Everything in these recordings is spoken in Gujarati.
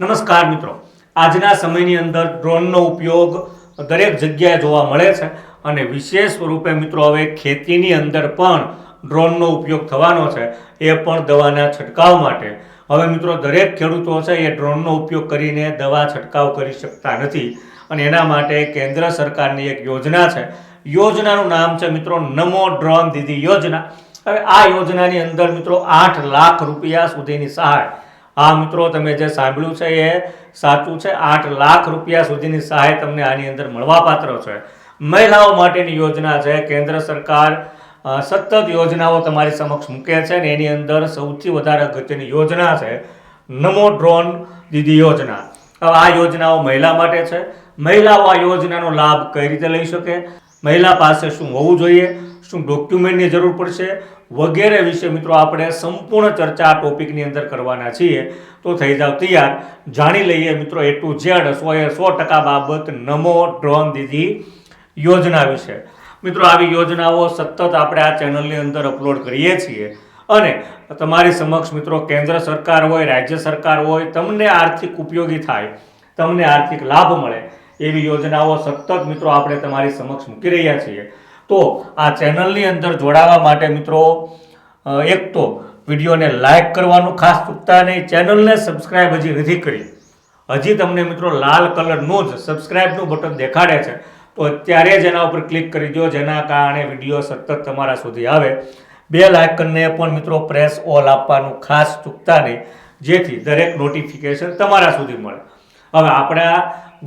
નમસ્કાર મિત્રો. આજના સમયની અંદર ડ્રોનનો ઉપયોગ દરેક જગ્યાએ જોવા મળે છે અને વિશેષ સ્વરૂપે મિત્રો હવે ખેતીની અંદર પણ ડ્રોનનો ઉપયોગ થવાનો છે. એ પણ દવાના છંટકાવ માટે. હવે મિત્રો દરેક ખેડૂતો છે એ ડ્રોનનો ઉપયોગ કરીને દવા છંટકાવ કરી શકતા નથી અને એના માટે કેન્દ્ર સરકારની એક યોજના છે. યોજનાનું નામ છે મિત્રો નમો ડ્રોન દીદી યોજના. હવે આ યોજનાની અંદર મિત્રો આઠ લાખ રૂપિયા સુધીની સહાય આ મિત્રો, તમે જે સાંભળ્યું છે એ સાચું છે. આઠ લાખ રૂપિયા સુધીની સહાય તમને આની અંદર મળવાપાત્ર છે. મહિલાઓ માટેની યોજના છે. કેન્દ્ર સરકાર સતત યોજનાઓ તમારી સમક્ષ મૂકે છે ને એની અંદર સૌથી વધારે અગત્યની યોજના છે નમો ડ્રોન દીદી યોજના. હવે આ યોજનાઓ મહિલા માટે છે. મહિલાઓ આ યોજનાનો લાભ કઈ રીતે લઈ શકે? મહિલા પાસે શું હોવું જોઈએ? શું ડોક્યુમેન્ટની જરૂર પડશે વગેરે વિશે મિત્રો આપણે સંપૂર્ણ ચર્ચા આ ટોપિકની અંદર કરવાના છીએ. તો થઈ જાવ તૈયાર. જાણી લઈએ મિત્રો એ ટુ ઝેડ સો એ સો ટકા બાબત નમો ડ્રોન દીદી યોજના વિશે. મિત્રો આવી યોજનાઓ સતત આપણે આ ચેનલની અંદર અપલોડ કરીએ છીએ. અને તમારી સમક્ષ મિત્રો કેન્દ્ર સરકાર હોય, રાજ્ય સરકાર હોય, તમને આર્થિક ઉપયોગી થાય, તમને આર્થિક લાભ મળે એવી યોજનાઓ સતત મિત્રો આપણે તમારી સમક્ષ મૂકી રહ્યા છીએ. તો આ ચેનલની અંદર જોડાવા માટે મિત્રો એક તો વિડીયોને લાઇક કરવાનું ખાસ ચૂકતા નહીં, ચેનલને સબસ્ક્રાઇબ હજી નથી કરી. હજી તમને મિત્રો લાલ કલરનું જ સબસ્ક્રાઇબનું બટન દેખાડે છે. તો અત્યારે જ એના ઉપર ક્લિક કરી દો, જેના કારણે વીડિયો સતત તમારા સુધી આવે. બે લાઇકનને પણ મિત્રો પ્રેસ ઓલ આપવાનું ખાસ ચૂકતા નહીં, જેથી દરેક નોટિફિકેશન તમારા સુધી મળે. હવે આપણા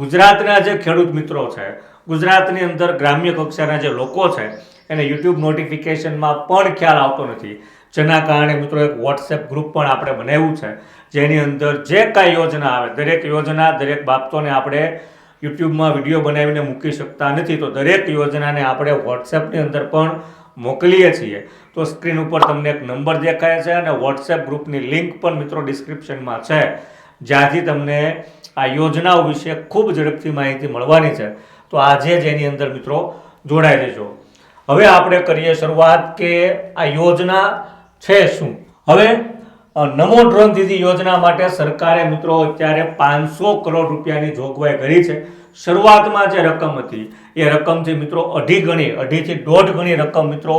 ગુજરાતના જે ખેડૂત મિત્રો છે ગુજરાતની અંદર ગ્રામ્ય કક્ષાના જે લોકો છે, એને યુટ્યુબ નોટિફિકેશનમાં પણ ખ્યાલ આવતો નથી. જેના કારણે મિત્રો એક વોટ્સએપ ગ્રુપ પણ આપણે બનાવ્યું છે, જેની અંદર જે કાંઈ યોજના આવે, દરેક યોજના, દરેક બાબતોને આપણે યુટ્યુબમાં વીડિયો બનાવીને મૂકી શકતા નથી, તો દરેક યોજનાને આપણે વોટ્સએપની અંદર પણ મોકલીએ છીએ. તો સ્ક્રીન ઉપર તમને એક નંબર દેખાય છે અને વોટ્સએપ ગ્રુપની લિંક પણ મિત્રો ડિસ્ક્રિપ્શનમાં છે, જ્યાંથી તમને આ યોજનાઓ વિશે ખૂબ ઝડપથી માહિતી મળવાની છે. તો આજે જ એની અંદર મિત્રો જોડાઈ જજો હવે આપણે કરીએ શરૂઆત કે આ યોજના છે શું? હવે નમો ડ્રોન દીદી યોજના માટે સરકારે મિત્રો અત્યારે પાંચસો કરોડ રૂપિયાની જોગવાઈ કરી છે. શરૂઆતમાં જે રકમ હતી, એ રકમથી મિત્રો અઢી ગણી, અઢીથી દોઢ ગણી રકમ મિત્રો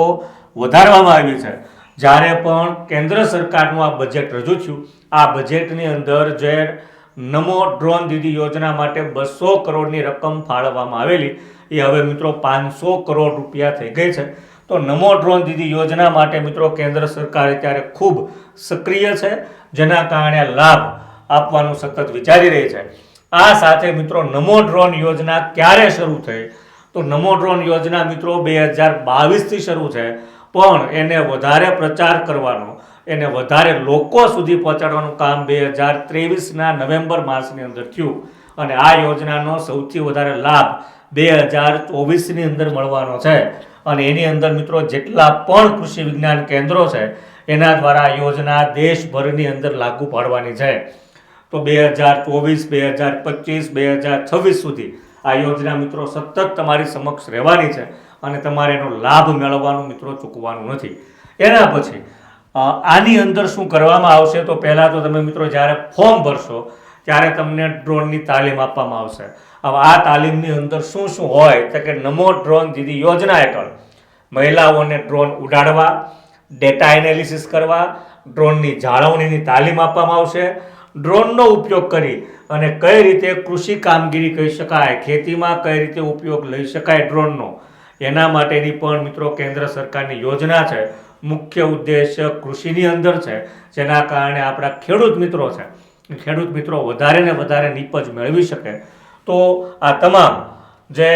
વધારવામાં આવી છે. જ્યારે પણ કેન્દ્ર સરકારનું આ બજેટ રજૂ થયું, આ બજેટની અંદર જે નમો ડ્રોન દીદી યોજના માટે બસો કરોડની રકમ ફાળવવામાં આવેલી. એ હવે મિત્રો પાંચસો કરોડ રૂપિયા થઈ ગઈ છે. તો નમો ડ્રોન દીદી યોજના માટે મિત્રો કેન્દ્ર સરકાર અત્યારે ખૂબ સક્રિય છે, જેના કારણે લાભ આપવાનું સતત વિચારી રહી છે. આ સાથે મિત્રો નમો ડ્રોન યોજના ક્યારે શરૂ થઈ? તો નમો ડ્રોન યોજના મિત્રો બે હજાર બાવીસથી શરૂ છે. પણ એને વધારે પ્રચાર કરવાનો, એને વધારે લોકો સુધી પહોંચાડવાનું કામ બે હજાર ત્રેવીસના નવેમ્બર માસની અંદર થયું. અને આ યોજનાનો સૌથી વધારે લાભ બે હજાર ચોવીસની અંદર મળવાનો છે. અને એની અંદર મિત્રો જેટલા પણ કૃષિ વિજ્ઞાન કેન્દ્રો છે, એના દ્વારા યોજના દેશભરની અંદર લાગુ પાડવાની છે. તો બે હજાર ચોવીસ, બે હજાર પચીસ, બે હજાર છવ્વીસ સુધી આ યોજના મિત્રો સતત તમારી સમક્ષ રહેવાની છે. અને તમારે એનો લાભ મેળવવાનું મિત્રો ચૂકવાનું નથી. એના પછી આની અંદર શું કરવામાં આવશે તો પહેલાં તો તમે મિત્રો જ્યારે ફોર્મ ભરશો, ત્યારે તમને ડ્રોનની તાલીમ આપવામાં આવશે. હવે આ તાલીમની અંદર શું શું હોય, તો કે નમો ડ્રોન દીદી યોજના હેઠળ મહિલાઓને ડ્રોન ઉડાડવા, ડેટા એનાલિસિસ કરવા, ડ્રોનની જાળવણીની તાલીમ આપવામાં આવશે. ડ્રોનનો ઉપયોગ કરી અને કઈ રીતે કૃષિ કામગીરી કહી શકાય, ખેતીમાં કઈ રીતે ઉપયોગ લઈ શકાય ડ્રોનનો એના માટેની પણ મિત્રો કેન્દ્ર સરકારની યોજના છે. મુખ્ય ઉદ્દેશ્ય કૃષિની અંદર છે. જેના કારણે આપણા ખેડૂત મિત્રો છે. ખેડૂત મિત્રો વધારે ને વધારે નીપજ મેળવી શકે. તો આ તમામ જે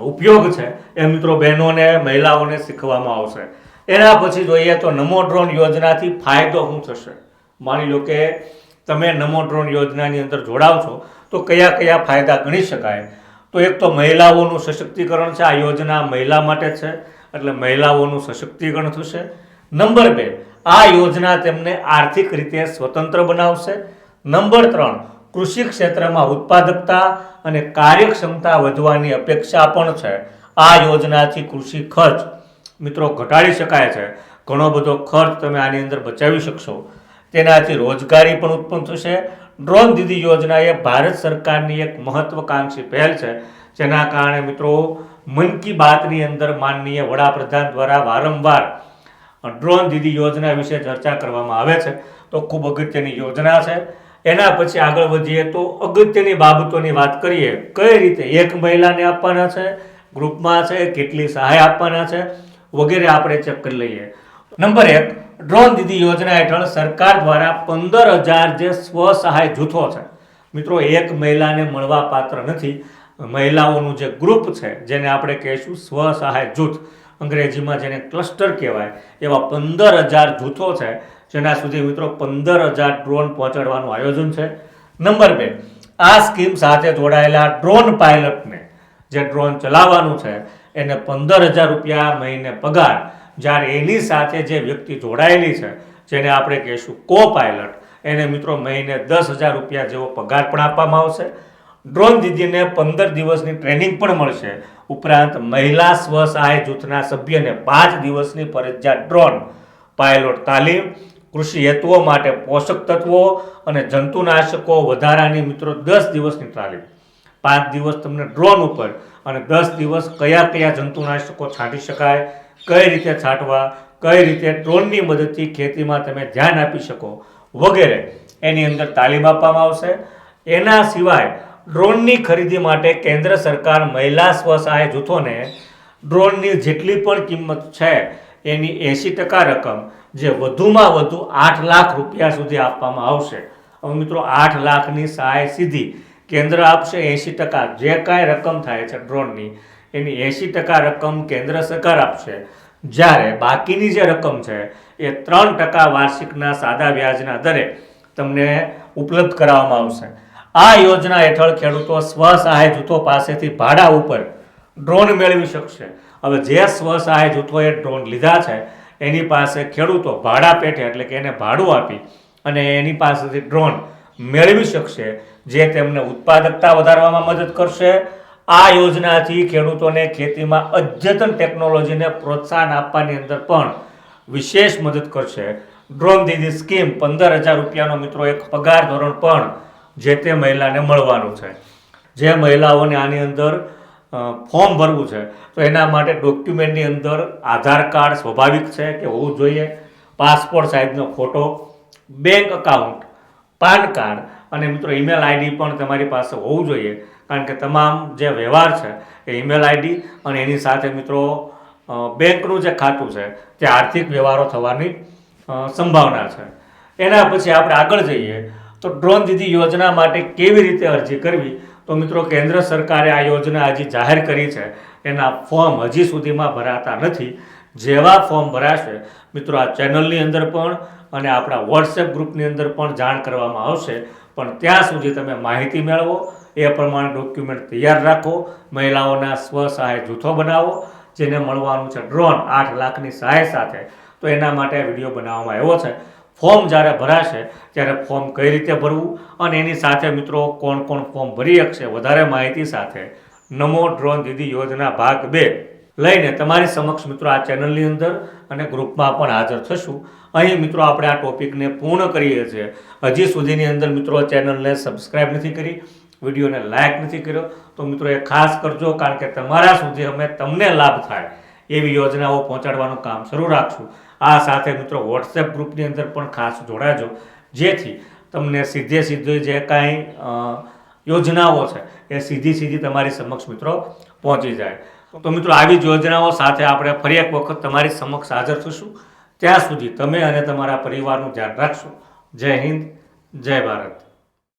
ઉપયોગ છે એ મિત્રો બહેનોને, મહિલાઓને શીખવામાં આવશે. એના પછી જોઈએ તો નમો ડ્રોન યોજનાથી ફાયદો શું થશે? માની લો કે તમે નમો ડ્રોન યોજનાની અંદર જોડાવ છો, તો કયા કયા ફાયદા ગણી શકાય? તો એક તો મહિલાઓનું સશક્તિકરણ છે, આ યોજના મહિલા માટે છે, એટલે મહિલાઓનું સશક્તિકરણ થશે. નંબર બે, આ યોજના તેમને આર્થિક રીતે સ્વતંત્ર બનાવશે. નંબર ત્રણ, કૃષિ ક્ષેત્રમાં ઉત્પાદકતા અને કાર્યક્ષમતા વધવાની અપેક્ષા પણ છે. આ યોજનાથી કૃષિ ખર્ચ, મિત્રો, ઘટાડી શકાય છે. ઘણો બધો ખર્ચ તમે આની અંદર બચાવી શકશો. તેનાથી રોજગારી પણ ઉત્પન્ન થશે ડ્રોન દીદી યોજના એ ભારત સરકારની એક મહત્વકાંક્ષી પહેલ છે. જેના કારણે મિત્રો, મન કી બાતની અંદર માનનીય વડાપ્રધાન દ્વારા વારંવાર ડ્રોન દીદી યોજના વિશે ચર્ચા કરવામાં આવે છે. તો ખૂબ અગત્યની યોજના છે. એના પછી આગળ વધીએ તો અગત્યની બાબતોની વાત કરીએ. કઈ રીતે એક મહિલાને આપવાના છે? ગ્રુપમાં છે? કેટલી સહાય આપવાના છે? વગેરે આપણે ચેક કરી લઈએ. નંબર એક ડ્રોન દીદી યોજના હેઠળ સરકાર દ્વારા પંદર હજાર જે સ્વ સહાય જૂથો છે, મિત્રો, એક મહિલાને મળવા પાત્ર નથી. મહિલાઓનું જે ગ્રુપ છે, જેને આપણે કહીશું સ્વ સહાય જૂથ, અંગ્રેજીમાં જેને ક્લસ્ટર કહેવાય, એવા પંદર હજાર જૂથો છે, જેના સુધી મિત્રો પંદર હજાર ડ્રોન પહોંચાડવાનું આયોજન છે. નંબર બે, આ સ્કીમ સાથે જોડાયેલા ડ્રોન પાયલટને જે ડ્રોન ચલાવવાનું છે, એને પંદર હજાર રૂપિયા મહિને પગાર જ્યારે એની સાથે જે વ્યક્તિ જોડાયેલી છે, જેને આપણે કહીશું કો પાયલટ એને મિત્રો મહિને દસ હજાર રૂપિયા જેવો પગાર પણ આપવામાં આવશે. ડ્રોન દીદીને પંદર દિવસની ટ્રેનિંગ પણ મળશે. ઉપરાંત મહિલા સ્વ સહાય જૂથના સભ્યને પાંચ દિવસની ફરજિયાત ડ્રોન, પાયલોટ તાલીમ, કૃષિ હેતુઓ માટે પોષક તત્વો અને જંતુનાશકો વધારાની મિત્રો દસ દિવસની તાલીમ. પાંચ દિવસ તમને ડ્રોન ઉપર અને દસ દિવસ કયા કયા જંતુનાશકો છાંટી શકાય કઈ રીતે છાંટવા, કઈ રીતે ડ્રોનની મદદથી ખેતીમાં તમે ધ્યાન આપી શકો વગેરે. એની અંદર તાલીમ આપવામાં આવશે. એના સિવાય ડ્રોનની ખરીદી માટે કેન્દ્ર સરકાર મહિલા સ્વસહાય જૂથોને ડ્રોનની જેટલી પણ કિંમત છે, એની એંશી ટકા રકમ જે વધુમાં વધુ આઠ લાખ રૂપિયા સુધી આપવામાં આવશે. હવે મિત્રો, આઠ લાખની સહાય સીધી કેન્દ્ર આપશે એંશી ટકા. જે કાંઈ રકમ થાય છે ડ્રોનની એની એંશી ટકા રકમ કેન્દ્ર સરકાર આપશે. જ્યારે બાકીની જે રકમ છે, એ ત્રણ ટકા વાર્ષિકના સાદા વ્યાજના દરે તમને ઉપલબ્ધ કરાવવામાં આવશે. આ યોજના હેઠળ ખેડૂતો સ્વ સહાય જૂથો પાસેથી ભાડા ઉપર ડ્રોન મેળવી શકશે. હવે જે સ્વ સહાય જૂથોએ ડ્રોન લીધા છે, એની પાસે ખેડૂતો ભાડા પેઠે, એટલે કે એને ભાડું આપી અને એની પાસેથી ડ્રોન મેળવી શકશે, જે તેમને ઉત્પાદકતા વધારવામાં મદદ કરશે આ યોજનાથી ખેડૂતોને ખેતીમાં અદ્યતન ટેકનોલોજીને પ્રોત્સાહન આપવાની અંદર પણ વિશેષ મદદ કરશે. ડ્રોન દીદી સ્કીમ પંદર હજાર રૂપિયાનો મિત્રો એક પગાર ધોરણ પણ જે તે મહિલાને મળવાનું છે. જે મહિલાઓને આની અંદર ફોર્મ ભરવું છે. તો એના માટે ડોક્યુમેન્ટની અંદર આધાર કાર્ડ સ્વાભાવિક છે કે હોવું જોઈએ, passport સાઇઝનો photo, bank account PAN card અને મિત્રો ઈમેલ આઈડી પણ તમારી પાસે હોવું જોઈએ. કારણ કે તમામ જે વ્યવહાર છે એ ઈમેલ આઈડી અને એની સાથે મિત્રો બેંકનું જે ખાતું છે તે આર્થિક વ્યવહારો થવાની સંભાવના છે. એના પછી આપણે આગળ જઈએ તો ડ્રોન દીદી યોજના માટે કેવી રીતે અરજી કરવી? તો મિત્રો, કેન્દ્ર સરકારે આ યોજના હજી જાહેર કરી છે. એના ફોર્મ હજી સુધીમાં ભરાતા નથી. જેવા ફોર્મ ભરાશે, મિત્રો, આ ચેનલની અંદર પણ અને આપણા વોટ્સએપ ગ્રુપની અંદર પણ જાણ કરવામાં આવશે. પણ ત્યાં સુધી તમે માહિતી મેળવો. એ પ્રમાણે ડોક્યુમેન્ટ તૈયાર રાખો. મહિલાઓના સ્વ સહાય જૂથો બનાવો, જેને મળવાનું છે ડ્રોન આઠ લાખની સહાય સાથે. તો એના માટે વીડિયો બનાવવામાં આવ્યો છે. ફોર્મ જ્યારે ભરાશે, ત્યારે ફોર્મ કઈ રીતે ભરવું અને એની સાથે મિત્રો કોણ કોણ ફોર્મ ભરી શકશે વધારે માહિતી સાથે. નમો ડ્રોન દીદી યોજના ભાગ બે. લઈને તમારી સમક્ષ મિત્રો આ ચેનલની અંદર અને ગ્રુપમાં પણ હાજર થશું. અહીં મિત્રો આપણે આ ટોપિકને પૂર્ણ કરીએ છીએ. હજી સુધીની અંદર મિત્રો ચેનલને સબસ્ક્રાઈબ નથી કરી. વિડીયોને લાઇક નથી કર્યો, તો મિત્રો એ ખાસ કરજો, કારણ કે તમારા સુધી અમે તમને લાભ થાય. એવી યોજનાઓ પહોંચાડવાનું કામ શરૂ રાખશું. આ સાથે મિત્રો વોટ્સએપ ગ્રુપની અંદર પણ ખાસ જોડાજો. જેથી તમને સીધે સીધે જે કાંઈ યોજનાઓ છે, એ સીધી સીધી તમારી સમક્ષ મિત્રો પહોંચી જાય. તો મિત્રો આવી જ યોજનાઓ સાથે આપણે ફરી એક વખત તમારી સમક્ષ હાજર થશું ત્યાં સુધી તમે અને તમારા પરિવારનું ધ્યાન રાખશો. જય હિન્દ, જય ભારત.